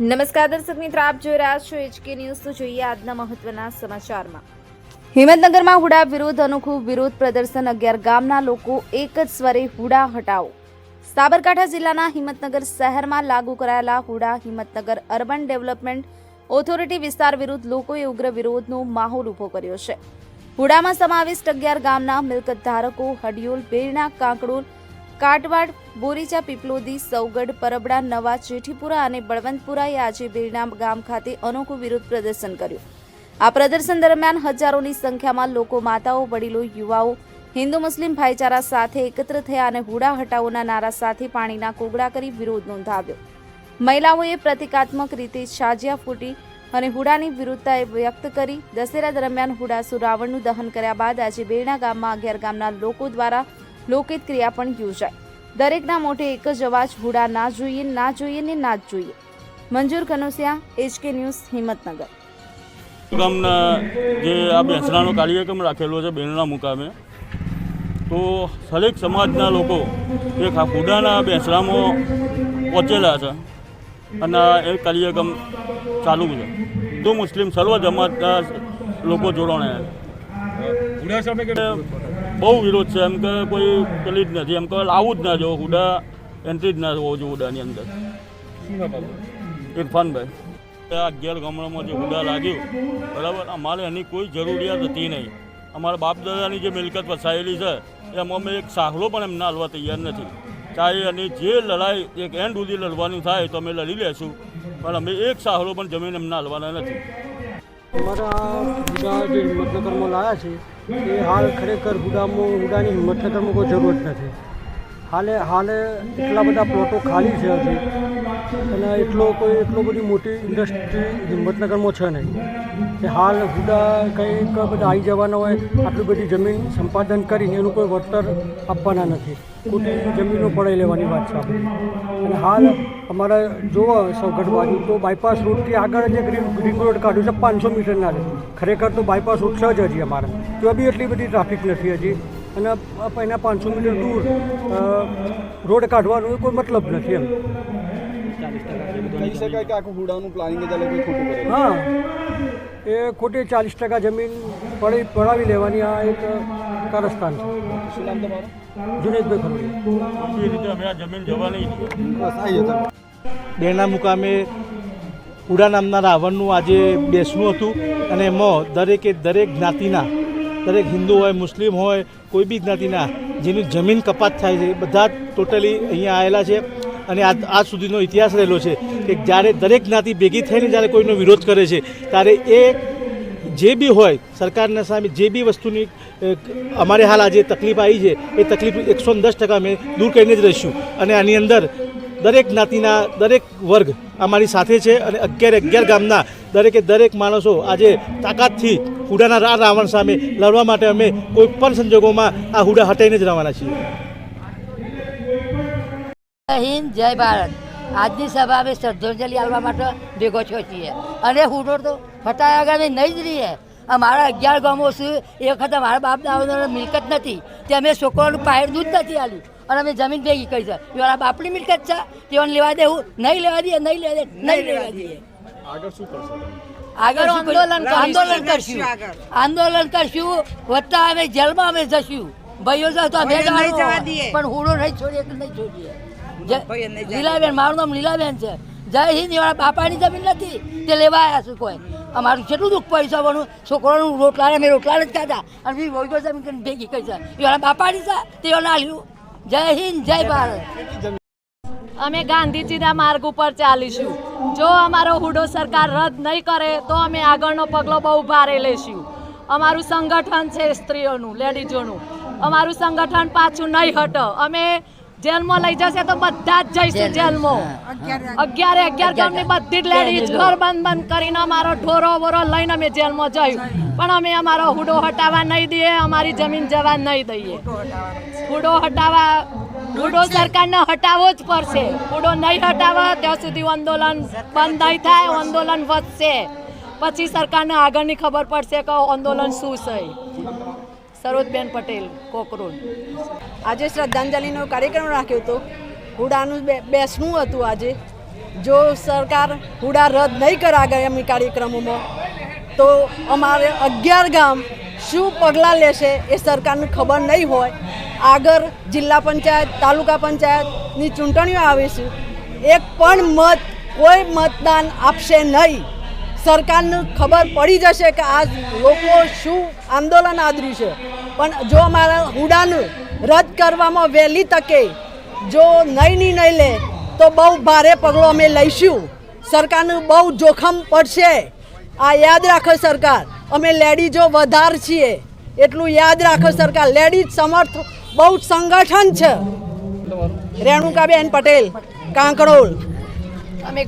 નમસ્કાર દર્શક મિત્રો, આપ જોઈ રહ્યા છો એચકે ન્યૂઝ તો જોઈએ આજના મહત્વના સમાચારમાં. હિંમતનગરમાં હુડા વિરુદ્ધ અનોખું વિરોધ પ્રદર્શન અગિયાર ગામના લોકો એક જ સ્વરે હુડા હટાવો. સાબરકાંઠા જિલ્લાના હિંમતનગર શહેરમાં લાગુ કરાયેલા HUDA Himmatnagar urban development authority વિસ્તાર વિરુદ્ધ લોકોએ ઉગ્ર વિરોધનો માહોલ ઊભો કર્યો છે. હુડામાં સમાવિષ્ટ અગિયાર ગામના મિલકત ધારકો હડિયોલ, બેરણા, કાંકડોલ કાટવાડ બોરીચા પીપલોદી, સૌગઢ, પરબડા, નવા જેઠીપુરા અને બળવંતપુરાએ આજે બેરણા ગામ ખાતે અનોખું વિરોધ પ્રદર્શન કર્યું. આ પ્રદર્શન દરમિયાન હજારોની સંખ્યામાં લોકો માતાઓ, વડીલો, યુવાઓ, હિન્દુ, મુસ્લિમ ભાઈચારા સાથે એકત્ર થયા અને હુડા હટાવોના નારા સાથે પાણીના કોગળા કરી વિરોધ નોંધાવ્યો. મહિલાઓએ પ્રતિકાત્મક રીતે છાજિયા ફૂટી અને હુડાની વિરુદ્ધતાએ વ્યક્ત કરી દશેરા દરમિયાન હુડાસુ રાવણનું દહન કર્યા બાદ આજે બેરણા ગામમાં અગિયાર ગામના લોકો દ્વારા લોકહિત ક્રિયા પણ યોજાઈ. દરેકના મોઢે એક જ અવાજ હુડા ના જોઈએ ના જોઈએ ને ના જ જોઈએ. મંજૂર કનોસિયા એચકે ન્યૂઝ હિંમતનગર. ગામના જે આ બેસણાનો કાર્યક્રમ રાખેલો છે બેનના મુકામે તો દરેક સમાજના લોકો એ આ ફુડાના બેસણામાં પહોંચેલા છે અને એ કાર્યક્રમ ચાલુ છે. હિન્દુ મુસ્લિમ સર્વ જમાતના લોકો જોડાણે છે. બહુ વિરોધ છે. એમ કે કોઈ પેલી જ નથી. એમ કે લાવવું જ ના જો. હુડા એન્ટ્રી જ ના હોવું જોઈએ હુડાની અંદર. ઇરફાનભાઈ અગિયાર ગામડામાં જે હુડા લાગ્યું, બરાબર? અમારે એની કોઈ જરૂરિયાત હતી નહીં. અમારા બાપ દાદાની જે મિલકત વસાયેલી છે, એમાં અમે એક સાહલો પણ એમને હાલવા તૈયાર નથી. ચાહે એની જે લડાઈ એક એન્ડ સુધી લડવાની થાય તો અમે લડી લેશું. પણ અમે એક સાહલો પણ જમીન એમને હાલવાના નથી. અમારા હુડા જે હિંમતનગરમાં લાવ્યા છે, એ હાલ ખરેખર હુડામાં, હુડાની હિંમતનગરમાં કોઈ જરૂરત નથી. હાલે હાલે એટલા બધા પ્લોટો ખાલી છે હજી. અને એટલો કોઈ એટલો બધી મોટી ઇન્ડસ્ટ્રી હિંમતનગરમાં છે નહીં. કે હાલ હુડા કંઈક બધા આવી જવાના હોય, આટલી બધી જમીન સંપાદન કરીને એનું કોઈ વળતર આપવાના નથી. ખોટી જમીનો પડાઈ લેવાની વાત છે અને હાલ અમારે જોવો સૌગઢ બાજુ તો બાયપાસ રોડથી આગળ જે ગ્રીન રોડ કાઢ્યું છે, પાંચસો મીટરના ખરેખર તો બાયપાસ રોડ છે જ હજી અમારે. તો બી એટલી બધી ટ્રાફિક નથી હજી. અને એના પાંચસો મીટર દૂર રોડ કાઢવાનો કોઈ મતલબ નથી એમ. કહી શકાય કે આખું હુડાનું પ્લાનિંગ જ આ ખોટું કરે હા એ ખોટી ચાલીસ ટકા જમીન પડી પડાવી લેવાની આ એક કારસ્તાન છે શું નામ તમારું જુનેદભાઈ ખરોડી એ રીતે અમે આ જમીન જવાની બેના મુકામે ઉડા નામના રાવણનું આજે બેસવું હતું અને એમાં દરેકે દરેક જ્ઞાતિના દરેક હિન્દુ હોય મુસ્લિમ હોય કોઈ બી જ્ઞાતિના જેની જમીન કપાત થાય છે બધા ટોટલી અહીંયા આવેલા છે. અને આજ આજ સુધીનો ઇતિહાસ રહેલો છે કે જ્યારે દરેક જ્ઞાતિ ભેગી થઈને જ્યારે કોઈનો વિરોધ કરે છે, ત્યારે એ જે બી હોય, સરકારના સામે જે બી વસ્તુની અમારે હાલ આજે તકલીફ આવી છે, એ તકલીફ એકસો દસ ટકા અમે દૂર કરીને જ રહીશું. અને આની અંદર દરેક જ્ઞાતિના દરેક વર્ગ અમારી સાથે છે અને અગિયાર અગિયાર ગામના દરેકે દરેક માણસો આજે તાકાતથી હુડાના રા રાવણ સામે લડવા માટે અમે કોઈ પણ સંજોગોમાં આ હુડા હટાઈને જ રહેવાના છીએ. હિન્દ જય ભારત. આજની સભા અમે શ્રદ્ધાંજલિ આપવા માટે ભેગો થયો છીએ. અને હુડો તો ફટાયા આગામી નહીં જ રહીએ. અમારા અગિયાર ગામો શું એ વખત મારા બાપ દાદાની મિલકત નથી. તે અમે છોકરાનું પાયર દૂધ નથી આલ્યું અને અમે જમીન ભેગી કરી છે. એ મારા બાપની મિલકત છે. તેઓને લેવા દેવું નહીં લેવા દઈએ નહીં લેવા દે નહીં લેવા દઈએ. આગળ શું કરશો આગળ આંદોલન આંદોલન કરશું. આંદોલન કરશું. વત્તા અમે જેલમાં અમે જશું. ભાઈઓ તો અમે પણ હુડો નહીં છોડીએ કે નહીં છોડીએ. લીલાબેન મારું નામ લીલાબેન છે. જય હિન્દ એવાળા બાપાની જમીન નથી. તે લેવા આવ્યા છું કોઈ. અમારું કેટલું દુઃખ પૈસાવાનું છોકરાનું રોટલા અમે રોટલા જ ખાધા. અને બી વોઈકો જમીન ભેગી કરી છે. એવાળા બાપાની છે તેઓને લ્યું જય હિન્દ જય ભારત. અમે ગાંધીજીના માર્ગ ઉપર ચાલીશું. જો અમારો હુડો સરકાર રદ નહીં કરે તો અમે આગળનો પગલો બહુ ભારે લેશું. અમારું સંગઠન છે સ્ત્રીઓનું લેડીઝોનું. અમારું સંગઠન પાછું નહીં હટો. અમે જેલમાં લઈ જશે તો બધા જ જઈશું જેલમાં. અગિયારે અગિયાર ગામની બધી જ લેડીઝ ઘર બંધ બંધ કરીને અમારો ઢોરો વોરો લઈને અમે જેલમાં જયું પણ અમે અમારો હુડો હટાવવા નહીં દઈએ અમારી જમીન જવા નહીં દઈએ. હુડો હટાવવા હુડો સરકારને હટાવવો જ પડશે. હુડો નહીં હટાવે ત્યાં સુધી આંદોલન બંધ નહીં થાય આંદોલન વધશે. પછી સરકારને આગળની ખબર પડશે કે આંદોલન શું છે. સરોજબેન પટેલ કોકરોડ આજે શ્રદ્ધાંજલિનો કાર્યક્રમ રાખ્યો હતો. હુડાનું બેસણું હતું આજે. જો સરકાર હુડા રદ નહીં કરે આગામી કાર્યક્રમોમાં, તો અમારે અગિયાર ગામ શું પગલાં લેશે એ સરકારને ખબર નહીં હોય. આગળ જિલ્લા પંચાયત, તાલુકા પંચાયતની ચૂંટણીઓ આવે છે એક પણ મત કોઈ મતદાન આપશે નહીં. સરકારને ખબર પડી જશે કે આ લોકો શું આંદોલન આદર્યું છે. પણ જો અમારા હુડાનું રદ કરવામાં વહેલી તકે, જો નહીં નિર્ણય લે, તો બહુ ભારે પગલો અમે લઈશું. સરકારનું બહુ જોખમ પડશે. આ યાદ રાખો સરકાર, અમે લેડીઝો વધાર છીએ. એટલું યાદ રાખો સરકાર, લેડીઝ સમર્થ બહુ સંગઠન છે. રેણુકાબેન પટેલ, કાંકરોલ. અમે